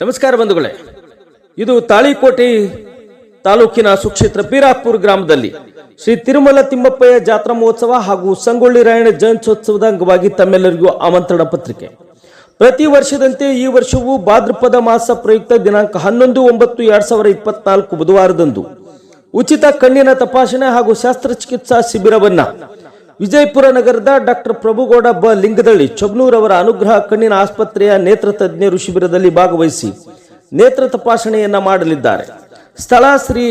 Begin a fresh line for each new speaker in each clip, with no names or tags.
ನಮಸ್ಕಾರ ಬಂಧುಗಳೇ. ಇದು ತಾಳಿಕೋಟೆ ತಾಲೂಕಿನ ಸುಕ್ಷೇತ್ರ ಬೀರಾಪುರ್ ಗ್ರಾಮದಲ್ಲಿ ಶ್ರೀ ತಿರುಮಲ ತಿಮ್ಮಪ್ಪಯ್ಯ ಜಾತ್ರಾ ಮಹೋತ್ಸವ ಹಾಗೂ ಸಂಗೊಳ್ಳಿ ರಾಯಣ್ಣ ಜಯಂತ್ಯೋತ್ಸವದ ಅಂಗವಾಗಿ ತಮ್ಮೆಲ್ಲರಿಗೂ ಆಮಂತ್ರಣ ಪತ್ರಿಕೆ. ಪ್ರತಿ ವರ್ಷದಂತೆ ಈ ವರ್ಷವೂ ಭಾದ್ರಪದ ಮಾಸ ಪ್ರಯುಕ್ತ ದಿನಾಂಕ ಹನ್ನೊಂದು, ಒಂಬತ್ತು, ಎರಡ್ ಸಾವಿರದ ಇಪ್ಪತ್ನಾಲ್ಕು ಬುಧವಾರದಂದು ಉಚಿತ ಕಣ್ಣಿನ ತಪಾಸಣೆ ಹಾಗೂ ಶಸ್ತ್ರಚಿಕಿತ್ಸಾ ಶಿಬಿರವನ್ನ ವಿಜಯಪುರ ನಗರದ ಡಾಕ್ಟರ್ ಪ್ರಭುಗೌಡ ಬ. ಲಿಂಗದಳ್ಳಿ ಅವರ ಅನುಗ್ರಹ ಕಣ್ಣಿನ ಆಸ್ಪತ್ರೆಯ ನೇತ್ರ ತಜ್ಞರು ಶಿಬಿರದಲ್ಲಿ ಭಾಗವಹಿಸಿ ನೇತ್ರ ತಪಾಸಣೆಯನ್ನ ಮಾಡಲಿದ್ದಾರೆ. ಸ್ಥಳ ಶ್ರೀ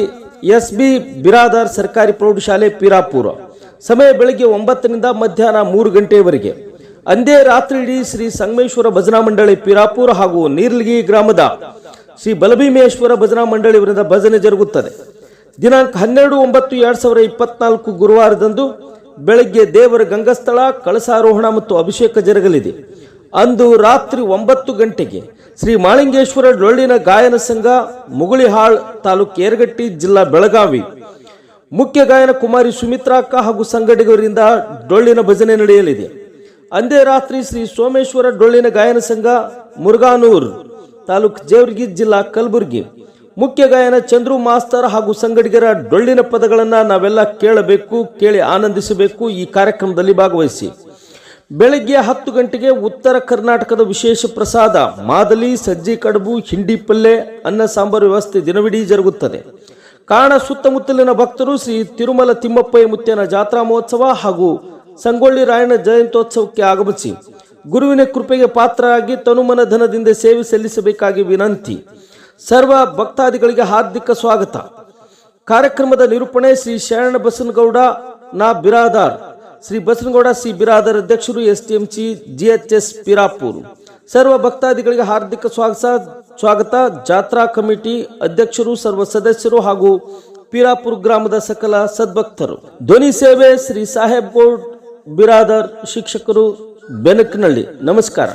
ಎಸ್ ಬಿ ಬಿರಾದಾರ್ ಸರ್ಕಾರಿ ಪ್ರೌಢಶಾಲೆ ಪೀರಾಪುರ. ಸಮಯ ಬೆಳಗ್ಗೆ ಒಂಬತ್ತರಿಂದ ಮಧ್ಯಾಹ್ನ ಮೂರು ಗಂಟೆಯವರೆಗೆ ಅಂದೇ ರಾತ್ರಿ ಇಡೀ ಶ್ರೀ ಸಂಗಮೇಶ್ವರ ಭಜನಾ ಮಂಡಳಿ ಪೀರಾಪುರ ಹಾಗೂ ನೀರ್ಲಿಗಿ ಗ್ರಾಮದ ಶ್ರೀ ಬಲಭೀಮೇಶ್ವರ ಭಜನಾ ಮಂಡಳಿಯವರಿಂದ ಭಜನೆ ಜರುಗುತ್ತದೆ. ದಿನಾಂಕ ಹನ್ನೆರಡು ಒಂಬತ್ತು ಎರಡು ಸಾವಿರದ ಇಪ್ಪತ್ನಾಲ್ಕು ಗುರುವಾರದಂದು ಬೆಳಗ್ಗೆ ದೇವರ ಗಂಗಸ್ಥಳ, ಕಳಸಾರೋಹಣ ಮತ್ತು ಅಭಿಷೇಕ ಜರುಗಲಿದೆ. ಅಂದು ರಾತ್ರಿ ಒಂಬತ್ತು ಗಂಟೆಗೆ ಶ್ರೀ ಮಾಳಿಂಗೇಶ್ವರ ಡೊಳ್ಳಿನ ಗಾಯನ ಸಂಘ, ಮುಗುಳಿಹಾಳ್ ತಾಲೂಕು ಏರ್ಗಟ್ಟಿ ಜಿಲ್ಲಾ ಬೆಳಗಾವಿ. ಮುಖ್ಯ ಗಾಯನ ಕುಮಾರಿ ಸುಮಿತ್ರಾಕ್ಕ ಹಾಗೂ ಸಂಘಟಕರಿಂದ ಡೊಳ್ಳಿನ ಭಜನೆ ನಡೆಯಲಿದೆ. ಅಂದೇ ರಾತ್ರಿ ಶ್ರೀ ಸೋಮೇಶ್ವರ ಡೊಳ್ಳಿನ ಗಾಯನ ಸಂಘ ಮುರುಗಾನೂರ್ ತಾಲೂಕು ಜೇವರ್ಗಿ ಜಿಲ್ಲಾ ಕಲಬುರಗಿ. ಮುಖ್ಯ ಗಾಯನ ಚಂದ್ರು ಮಾಸ್ತರ್ ಹಾಗೂ ಸಂಗಡಿಗರ ಡೊಳ್ಳಿನ ಪದಗಳನ್ನು ನಾವೆಲ್ಲ ಕೇಳಬೇಕು, ಕೇಳಿ ಆನಂದಿಸಬೇಕು ಈ ಕಾರ್ಯಕ್ರಮದಲ್ಲಿ ಭಾಗವಹಿಸಿ. ಬೆಳಗ್ಗೆ ಹತ್ತು ಗಂಟೆಗೆ ಉತ್ತರ ಕರ್ನಾಟಕದ ವಿಶೇಷ ಪ್ರಸಾದ, ಮಾದಲಿ, ಸಜ್ಜಿ ಕಡುಬು, ಹಿಂಡಿ ಪಲ್ಲೆ, ಅನ್ನ ಸಾಂಬಾರು ವ್ಯವಸ್ಥೆ ದಿನವಿಡೀ ಜರುಗುತ್ತದೆ. ಕಾರಣ ಸುತ್ತಮುತ್ತಲಿನ ಭಕ್ತರು ಶ್ರೀ ತಿರುಮಲ ತಿಮ್ಮಪ್ಪಯ್ಯ ಮುತ್ಯನ ಜಾತ್ರಾ ಮಹೋತ್ಸವ ಹಾಗೂ ಸಂಗೊಳ್ಳಿ ರಾಯಣ್ಣ ಜಯಂತ್ಯೋತ್ಸವಕ್ಕೆ ಆಗಮಿಸಿ. ಗುರುವಿನ ಕೃಪೆಗೆ ಪಾತ್ರರಾಗಿ ತನುಮನ ಧನದಿಂದ ಸೇವೆ ಸಲ್ಲಿಸಬೇಕಾಗಿ ವಿನಂತಿ. ಸರ್ವ ಭಕ್ತಾದಿಗಳಿಗೆ ಹಾರ್ದಿಕ ಸ್ವಾಗತ. ಕಾರ್ಯಕ್ರಮದ ನಿರೂಪಣೆ ಶ್ರೀ ಶರಣ ಬಸನಗೌಡ ನಾ ಬಿರಾದಾರ್, ಶ್ರೀ ಬಸನಗೌಡ ಸಿ ಬಿರಾದಾರ್ ಅಧ್ಯಕ್ಷರು S T M C GHS Pirapur. ಸರ್ವ ಭಕ್ತಾದಿಗಳಿಗೆ ಹಾರ್ದಿಕ ಸ್ವಾಗತ ಸ್ವಾಗತ. ಜಾತ್ರಾ ಕಮಿಟಿ ಅಧ್ಯಕ್ಷರು, ಸರ್ವ ಸದಸ್ಯರು ಹಾಗೂ ಪಿರಾಪುರ್ ಗ್ರಾಮದ ಸಕಲ ಸದ್ಭಕ್ತರು. ಧ್ವನಿ ಸೇವೆ ಶ್ರೀ ಸಾಹೇಬ್ ಗೌಡ್ ಬಿರಾದರ್ ಶಿಕ್ಷಕರು ಬೆನಕನಹಳ್ಳಿ ನಮಸ್ಕಾರ.